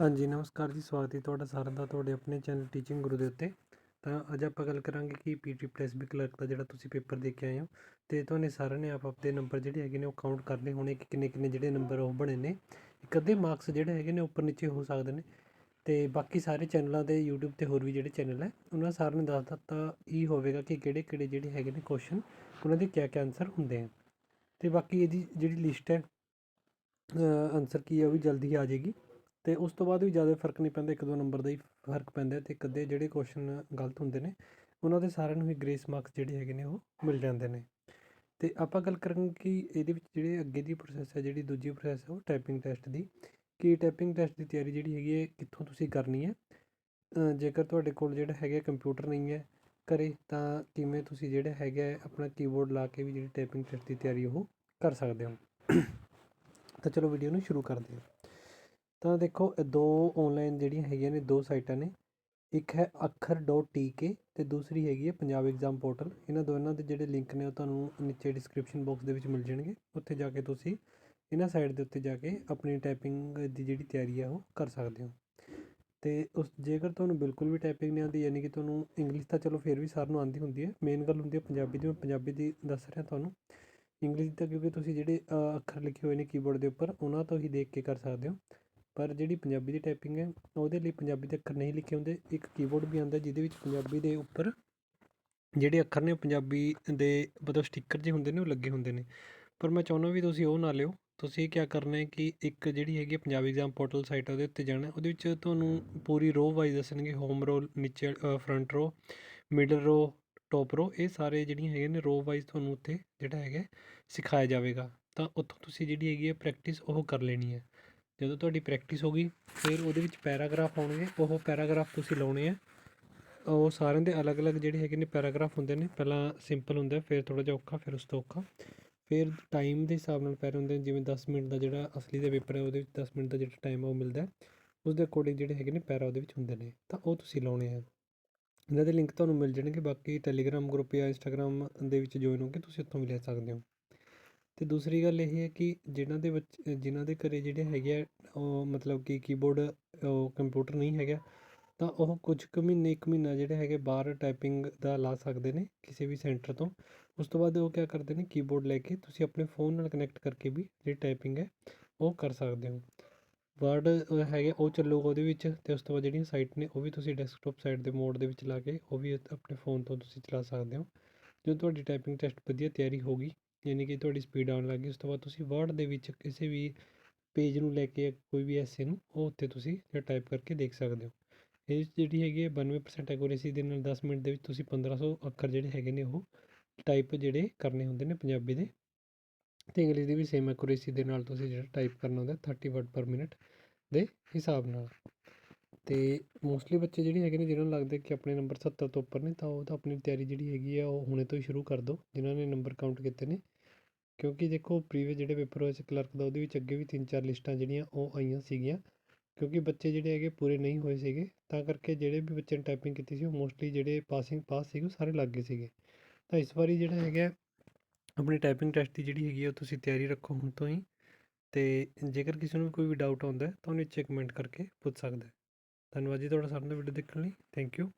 ਹਾਂਜੀ, ਨਮਸਕਾਰ ਜੀ, ਸਵਾਗਤ ਹੈ ਤੁਹਾਡਾ ਸਾਰਿਆਂ ਦਾ ਤੁਹਾਡੇ ਆਪਣੇ ਚੈਨਲ ਟੀਚਿੰਗ ਗੁਰੂ ਦੇ ਉੱਤੇ। ਤਾਂ ਅੱਜ ਆਪਾਂ ਗੱਲ ਕਰਾਂਗੇ ਕਿ ਪੀਟੀ ਪਲੱਸ ਬੀ ਕਲਰਕ ਦਾ ਜਿਹੜਾ ਤੁਸੀਂ ਪੇਪਰ ਦੇ ਕੇ ਆਏ ਹੋ, ਤੇ ਤੁਹਾਨੂੰ ਸਾਰਿਆਂ ਨੇ ਆਪ ਆਪਦੇ ਨੰਬਰ ਜਿਹੜੇ ਹੈਗੇ ਨੇ ਉਹ ਕਾਊਂਟ ਕਰਨੇ ਹੋਣੇ, ਕਿ ਕਿੰਨੇ ਕਿੰਨੇ ਜਿਹੜੇ ਨੰਬਰ ਉਹ ਬਣੇ ਨੇ। ਇੱਕ ਅੱਧੇ ਮਾਰਕਸ ਜਿਹੜੇ ਹੈਗੇ ਨੇ ਉੱਪਰ ਨੀਚੇ ਹੋ ਸਕਦੇ ਨੇ। ਤੇ ਬਾਕੀ ਸਾਰੇ ਚੈਨਲਾਂ ਦੇ YouTube ਤੇ ਹੋਰ ਵੀ ਜਿਹੜੇ ਚੈਨਲ ਹੈ, ਉਹਨਾਂ ਸਾਰਿਆਂ ਨੇ ਦੱਸ ਦਿੱਤਾ ਇਹ ਹੋਵੇਗਾ ਕਿ ਕਿਹੜੇ ਕਿਹੜੇ ਜਿਹੜੇ ਹੈਗੇ ਨੇ ਕੁਐਸਚਨ ਉਹਨਾਂ ਦੇ ਕਿਆ ਕਿਆ ਆਨਸਰ ਹੁੰਦੇ ਆ। ਤੇ ਬਾਕੀ ਇਹਦੀ ਜਿਹੜੀ ਲਿਸਟ ਹੈ ਆਨਸਰ ਕੀ ਹੈ ਉਹ ਵੀ ਜਲਦੀ ਆ ਜਾਏਗੀ। ਅਤੇ ਉਸ ਤੋਂ ਬਾਅਦ ਵੀ ਜ਼ਿਆਦਾ ਫ਼ਰਕ ਨਹੀਂ ਪੈਂਦਾ, ਇੱਕ ਦੋ ਨੰਬਰ ਦਾ ਹੀ ਫ਼ਰਕ ਪੈਂਦਾ ਅਤੇ ਇੱਕ ਅੱਧੇ ਜਿਹੜੇ ਕੁਸ਼ਚਨ ਗਲਤ ਹੁੰਦੇ ਨੇ, ਉਹਨਾਂ ਦੇ ਸਾਰਿਆਂ ਨੂੰ ਹੀ ਗ੍ਰੇਸ ਮਾਰਕਸ ਜਿਹੜੇ ਹੈਗੇ ਨੇ ਉਹ ਮਿਲ ਜਾਂਦੇ ਨੇ। ਅਤੇ ਆਪਾਂ ਗੱਲ ਕਰਾਂਗੇ ਕਿ ਇਹਦੇ ਵਿੱਚ ਜਿਹੜੇ ਅੱਗੇ ਦੀ ਪ੍ਰੋਸੈਸ ਹੈ, ਜਿਹੜੀ ਦੂਜੀ ਪ੍ਰੋਸੈਸ ਹੈ, ਉਹ ਟਾਈਪਿੰਗ ਟੈਸਟ ਦੀ। ਕਿ ਟਾਈਪਿੰਗ ਟੈਸਟ ਦੀ ਤਿਆਰੀ ਜਿਹੜੀ ਹੈਗੀ ਹੈ ਕਿੱਥੋਂ ਤੁਸੀਂ ਕਰਨੀ ਹੈ? ਜੇਕਰ ਤੁਹਾਡੇ ਕੋਲ ਜਿਹੜਾ ਹੈਗਾ ਕੰਪਿਊਟਰ ਨਹੀਂ ਹੈ ਘਰੇ, ਤਾਂ ਕਿਵੇਂ ਤੁਸੀਂ ਜਿਹੜਾ ਹੈਗਾ ਆਪਣਾ ਕੀਬੋਰਡ ਲਾ ਕੇ ਵੀ ਜਿਹੜੀ ਟਾਈਪਿੰਗ ਟੈਸਟ ਦੀ ਤਿਆਰੀ ਉਹ ਕਰ ਸਕਦੇ ਹੋ? ਤਾਂ ਚਲੋ ਵੀਡੀਓ ਨੂੰ ਸ਼ੁਰੂ ਕਰਦੇ ਹਾਂ। ਤਾਂ ਦੇਖੋ, ਇਹ ਦੋ ਔਨਲਾਈਨ ਜਿਹੜੀਆਂ ਹੈਗੀਆਂ ਨੇ, ਦੋ ਸਾਈਟਾਂ ਨੇ। ਇੱਕ ਹੈ ਅੱਖਰ ਡੋ ਟੀ ਕੇ ਅਤੇ ਦੂਸਰੀ ਹੈਗੀ ਹੈ ਪੰਜਾਬ ਐਗਜ਼ਾਮ ਪੋਰਟਲ ਇਹਨਾਂ ਦੋਨਾਂ ਦੇ ਜਿਹੜੇ ਲਿੰਕ ਨੇ, ਉਹ ਤੁਹਾਨੂੰ ਨੀਚੇ ਡਿਸਕ੍ਰਿਪਸ਼ਨ ਬਾਕਸ ਦੇ ਵਿੱਚ ਮਿਲ ਜਾਣਗੇ। ਉੱਥੇ ਜਾ ਕੇ ਤੁਸੀਂ ਇਹਨਾਂ ਸਾਈਟ ਦੇ ਉੱਤੇ ਜਾ ਕੇ ਆਪਣੀ ਟਾਈਪਿੰਗ ਦੀ ਜਿਹੜੀ ਤਿਆਰੀ ਹੈ ਉਹ ਕਰ ਸਕਦੇ ਹੋ। ਅਤੇ ਉਸ, ਜੇਕਰ ਤੁਹਾਨੂੰ ਬਿਲਕੁਲ ਵੀ ਟਾਈਪਿੰਗ ਨਹੀਂ ਆਉਂਦੀ, ਯਾਨੀ ਕਿ ਤੁਹਾਨੂੰ ਇੰਗਲਿਸ਼ ਤਾਂ ਚਲੋ ਫਿਰ ਵੀ ਸਾਰਿਆਂ ਨੂੰ ਆਉਂਦੀ ਹੁੰਦੀ ਹੈ। ਮੇਨ ਗੱਲ ਹੁੰਦੀ ਹੈ ਪੰਜਾਬੀ ਦੀ, ਮੈਂ ਪੰਜਾਬੀ ਦੀ ਦੱਸ ਰਿਹਾ ਤੁਹਾਨੂੰ। ਇੰਗਲਿਸ਼ ਤਾਂ ਕਿਉਂਕਿ ਤੁਸੀਂ ਜਿਹੜੇ ਅੱਖਰ ਲਿਖੇ ਹੋਏ ਨੇ ਕੀਬੋਰਡ ਦੇ ਉੱਪਰ, ਉਹਨਾਂ ਤੋਂ ਹੀ ਦੇਖ ਕੇ ਕਰ ਸਕਦੇ ਹੋ। ਪਰ ਜਿਹੜੀ ਪੰਜਾਬੀ ਦੀ ਟਾਈਪਿੰਗ ਹੈ, ਉਹਦੇ ਲਈ ਪੰਜਾਬੀ ਦੇ ਅੱਖਰ ਨਹੀਂ ਲਿਖੇ ਹੁੰਦੇ। ਇੱਕ ਕੀਬੋਰਡ ਵੀ ਆਉਂਦਾ ਜਿਹਦੇ ਵਿੱਚ ਪੰਜਾਬੀ ਦੇ ਉੱਪਰ ਜਿਹੜੇ ਅੱਖਰ ਨੇ, ਉਹ ਪੰਜਾਬੀ ਦੇ ਮਤਲਬ ਸਟicker ਜਿਹੇ ਹੁੰਦੇ ਨੇ, ਉਹ ਲੱਗੇ ਹੁੰਦੇ ਨੇ। ਪਰ ਮੈਂ ਚਾਹੁੰਦਾ ਵੀ ਤੁਸੀਂ ਉਹ ਨਾ ਲਿਓ। ਤੁਸੀਂ ਕੀ ਕਰਨਾ ਹੈ ਕਿ ਇੱਕ ਜਿਹੜੀ ਹੈਗੀ ਹੈ ਪੰਜਾਬੀ ਐਗਜ਼ਾਮ ਪੋਰਟਲ ਸਾਈਟ ਉਹਦੇ ਉੱਤੇ ਜਾਣਾ ਉਹਦੇ ਵਿੱਚ ਤੁਹਾਨੂੰ ਪੂਰੀ ਰੋ ਵਾਈਜ਼ ਦੱਸਣਗੇ। ਹੋਮ ਰੋ ਨੀਚੇ ਫਰੰਟ ਰੋ ਮਿਡਲ ਰੋ ਟੌਪ ਰੋ ਇਹ ਸਾਰੇ ਜਿਹੜੀਆਂ ਹੈਗੀਆਂ ਨੇ ਰੋ ਵਾਈਜ਼ ਤੁਹਾਨੂੰ ਉੱਥੇ ਜਿਹੜਾ ਹੈਗਾ ਸਿਖਾਇਆ ਜਾਵੇਗਾ। ਤਾਂ ਉੱਥੋਂ ਤੁਸੀਂ ਜਿਹੜੀ ਹੈਗੀ ਹੈ ਪ੍ਰੈਕਟਿਸ ਉਹ ਕਰ ਲੈਣੀ ਹੈ। ਜਦੋਂ ਤੁਹਾਡੀ ਪ੍ਰੈਕਟਿਸ ਹੋ ਗਈ, ਫਿਰ ਉਹਦੇ ਵਿੱਚ ਪੈਰਾਗ੍ਰਾਫ ਆਉਣਗੇ। ਉਹ ਪੈਰਾਗ੍ਰਾਫ ਤੁਸੀਂ ਲਾਉਣੇ ਆ। ਉਹ ਸਾਰਿਆਂ ਦੇ ਅਲੱਗ-ਅਲੱਗ ਜਿਹੜੇ ਹੈਗੇ ਨੇ ਪੈਰਾਗ੍ਰਾਫ ਹੁੰਦੇ ਨੇ। ਪਹਿਲਾਂ ਸਿੰਪਲ ਹੁੰਦਾ, ਫਿਰ ਥੋੜ੍ਹਾ ਜਿਹਾ ਔਖਾ, ਫਿਰ ਉਸ ਤੋਂ ਔਖਾ। ਫਿਰ ਟਾਈਮ ਦੇ ਹਿਸਾਬ ਨਾਲ ਪੈਰਾ ਹੁੰਦੇ ਨੇ, ਜਿਵੇਂ 10 ਮਿੰਟ ਦਾ ਜਿਹੜਾ ਅਸਲੀ ਦਾ ਪੇਪਰ ਹੈ, ਉਹਦੇ ਵਿੱਚ 10 ਮਿੰਟ ਦਾ ਜਿਹੜਾ ਟਾਈਮ ਆ, ਉਹ ਮਿਲਦਾ ਉਸ ਦੇ ਅਕੋਰਡਿੰਗ ਜਿਹੜੇ ਹੈਗੇ ਨੇ ਪੈਰਾ ਉਹਦੇ ਵਿੱਚ ਹੁੰਦੇ ਨੇ। ਤਾਂ ਉਹ ਤੁਸੀਂ ਲਾਉਣੇ ਆ। ਇਹਨਾਂ ਦੇ ਲਿੰਕ ਤੁਹਾਨੂੰ ਮਿਲ ਜਾਣਗੇ। ਬਾਕੀ ਟੈਲੀਗ੍ਰਾਮ ਗਰੁੱਪ ਜਾਂ ਇੰਸਟਾਗ੍ਰਾਮ ਦੇ ਵਿੱਚ ਜੁਆਇਨ ਹੋ ਕੇ ਤੁਸੀਂ ਉੱਥੋਂ ਵੀ ਲੈ ਸਕਦੇ ਹੋ। ਅਤੇ ਦੂਸਰੀ ਗੱਲ ਇਹ ਹੈ ਕਿ ਜਿਨ੍ਹਾਂ ਦੇ ਬੱਚੇ ਜਿਨ੍ਹਾਂ ਦੇ ਘਰ ਜਿਹੜੇ ਹੈਗੇ ਆ, ਉਹ ਮਤਲਬ ਕਿ ਕੀਬੋਰਡ ਉਹ ਕੰਪਿਊਟਰ ਨਹੀਂ ਹੈਗਾ, ਤਾਂ ਉਹ ਕੁਝ ਕੁ ਮਹੀਨੇ, ਇੱਕ ਮਹੀਨਾ ਜਿਹੜੇ ਹੈਗੇ ਬਾਹਰ ਟਾਈਪਿੰਗ ਦਾ ਲਾ ਸਕਦੇ ਨੇ ਕਿਸੇ ਵੀ ਸੈਂਟਰ ਤੋਂ। ਉਸ ਤੋਂ ਬਾਅਦ ਉਹ ਕਿਆ ਕਰਦੇ ਨੇ ਕੀਬੋਰਡ ਲੈ ਕੇ ਤੁਸੀਂ ਆਪਣੇ ਫੋਨ ਨਾਲ ਕਨੈਕਟ ਕਰਕੇ ਵੀ ਜਿਹੜੀ ਟਾਈਪਿੰਗ ਹੈ, ਉਹ ਕਰ ਸਕਦੇ ਹੋ। ਵਰਡ ਹੈਗੇ, ਉਹ ਚੱਲੂਗਾ ਉਹਦੇ ਵਿੱਚ ਤੇ ਉਸ ਤੋਂ ਬਾਅਦ ਜਿਹੜੀਆਂ ਸਾਈਟ ਨੇ, ਉਹ ਵੀ ਤੁਸੀਂ ਡੈਸਕਟਾਪ ਸਾਈਟ ਦੇ ਮੋਡ ਦੇ ਵਿੱਚ ਲਾ ਕੇ, ਉਹ ਵੀ ਆਪਣੇ ਫੋਨ ਤੋਂ ਤੁਸੀਂ ਚਲਾ ਸਕਦੇ ਹੋ। ਜਦੋਂ ਤੁਹਾਡੀ ਟਾਈਪਿੰਗ ਟੈਸਟ ਵਧੀਆ ਤਿਆਰੀ ਹੋ ਗਈ ਯਾਨੀ ਕਿ ਤੁਹਾਡੀ ਸਪੀਡ ਆਉਣ ਲੱਗ ਗਈ, ਉਸ ਤੋਂ ਬਾਅਦ ਤੁਸੀਂ ਵਰਡ ਦੇ ਵਿੱਚ ਕਿਸੇ ਵੀ ਪੇਜ ਨੂੰ ਲੈ ਕੇ ਕੋਈ ਵੀ ਐਸੇ ਨੂੰ, ਉਹ ਉੱਤੇ ਤੁਸੀਂ ਟਾਈਪ ਕਰਕੇ ਦੇਖ ਸਕਦੇ ਹੋ। ਇਹ ਜਿਹੜੀ ਹੈਗੀ ਹੈ 92% ਐਕੂਰੇਸੀ ਦੇ ਨਾਲ 10 ਮਿੰਟ ਦੇ ਵਿੱਚ ਤੁਸੀਂ 1500 ਅੱਖਰ ਜਿਹੜੇ ਹੈਗੇ ਨੇ, ਉਹ ਟਾਈਪ ਜਿਹੜੇ ਕਰਨੇ ਹੁੰਦੇ ਨੇ ਪੰਜਾਬੀ ਦੇ। ਤੇ ਇੰਗਲਿਸ਼ ਦੀ ਵੀ ਸੇਮ ਐਕੂਰੇਸੀ ਦੇ ਨਾਲ ਤੁਸੀਂ ਜਿਹੜਾ ਟਾਈਪ ਕਰਨਾ ਹੁੰਦਾ 30 ਵਰਡ ਪਰ ਮਿੰਟ ਦੇ ਹਿਸਾਬ ਨਾਲ। ਅਤੇ ਮੋਸਟਲੀ ਬੱਚੇ ਜਿਹੜੇ ਹੈਗੇ ਨੇ, ਜਿਹਨਾਂ ਨੂੰ ਲੱਗਦਾ ਕਿ ਆਪਣੇ ਨੰਬਰ 70 ਤੋਂ ਉੱਪਰ ਨੇ, ਤਾਂ ਉਹ ਤਾਂ ਆਪਣੀ ਤਿਆਰੀ ਜਿਹੜੀ ਹੈਗੀ ਆ, ਉਹ ਹੁਣੇ ਤੋਂ ਹੀ ਸ਼ੁਰੂ ਕਰ ਦਿਉ ਜਿਨ੍ਹਾਂ ਨੇ ਨੰਬਰ ਕਾਊਂਟ ਕੀਤੇ ਨੇ। ਕਿਉਂਕਿ ਦੇਖੋ ਪ੍ਰੀਵੀਅਸ ਜਿਹੜੇ ਪੇਪਰ ਹੋਏ ਸੀ ਕਲਰਕ ਦਾ, ਉਹਦੇ ਵਿੱਚ ਅੱਗੇ ਵੀ ਤਿੰਨ ਚਾਰ ਲਿਸਟਾਂ ਜਿਹੜੀਆਂ, ਉਹ ਆਈਆਂ ਸੀਗੀਆਂ। ਕਿਉਂਕਿ ਬੱਚੇ ਜਿਹੜੇ ਹੈਗੇ, ਪੂਰੇ ਨਹੀਂ ਹੋਏ ਸੀਗੇ। ਤਾਂ ਕਰਕੇ ਜਿਹੜੇ ਵੀ ਬੱਚੇ ਨੇ ਟਾਈਪਿੰਗ ਕੀਤੀ ਸੀ, ਉਹ ਮੋਸਟਲੀ ਜਿਹੜੇ ਪਾਸਿੰਗ ਪਾਸ ਸੀਗੇ, ਉਹ ਸਾਰੇ ਲੱਗ ਗਏ ਸੀਗੇ। ਤਾਂ ਇਸ ਵਾਰੀ ਜਿਹੜਾ ਹੈਗਾ, ਆਪਣੀ ਟਾਈਪਿੰਗ ਟੈਸਟ ਦੀ ਜਿਹੜੀ ਹੈਗੀ ਆ, ਉਹ ਤੁਸੀਂ ਤਿਆਰੀ ਰੱਖੋ ਹੁਣ ਤੋਂ ਹੀ। ਤੇ ਜੇਕਰ ਕਿਸੇ ਨੂੰ ਕੋਈ ਵੀ ਡਾਊਟ ਆਉਂਦਾ, ਤਾਂ ਉਹਨੂੰ ਇੱਥੇ ਕਮੈਂਟ ਕਰਕੇ ਪੁੱਛ ਸਕਦਾ। ਧੰਨਵਾਦ ਜੀ ਤੁਹਾਡਾ ਸਾਰਿਆਂ ਦਾ ਵੀਡੀਓ ਦੇਖਣ ਲਈ। Thank you